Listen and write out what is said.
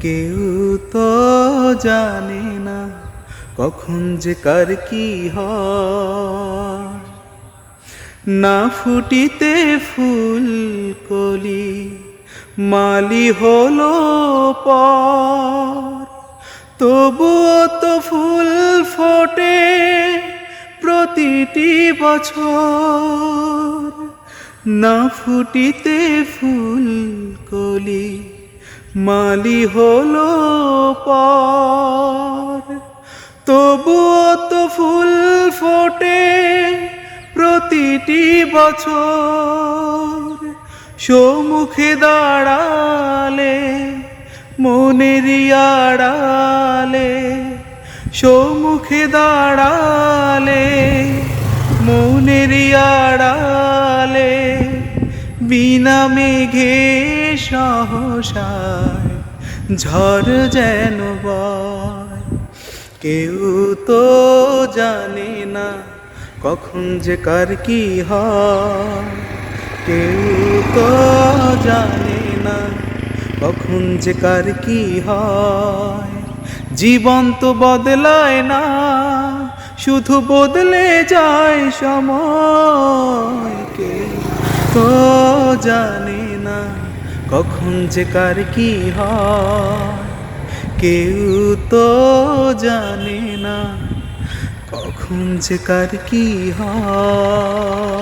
কেউ তো জানে না কখন যে কার কি হয়। না ফুটিতে ফুল কলি, মালি হলো পর। তবুও তো ফুল ফোটে প্রতিটি বছর। না ফুটিতে ফুল কলি মালি হলো পর। তবুও তো ফুল ফোটে প্রতিটি বছর। সম্মুখে দাঁড়ালে, মনের আড়ালে, সম্মুখে দাঁড়ালে, মনের আড়ালে। বিনা মেঘে সহসায় ঝড় যেন বয়। কেউ তো জানে না কখন যে কার কি হয়। কেউ তো জানে না কখন যে কার কি হয়। জীবন তো বদলায় না, শুধু বদলে যায় সময়। কেউ তো জানে না কখন যে কার কি হয়। কেউ তো জানে না কখন যে কার কি হয়।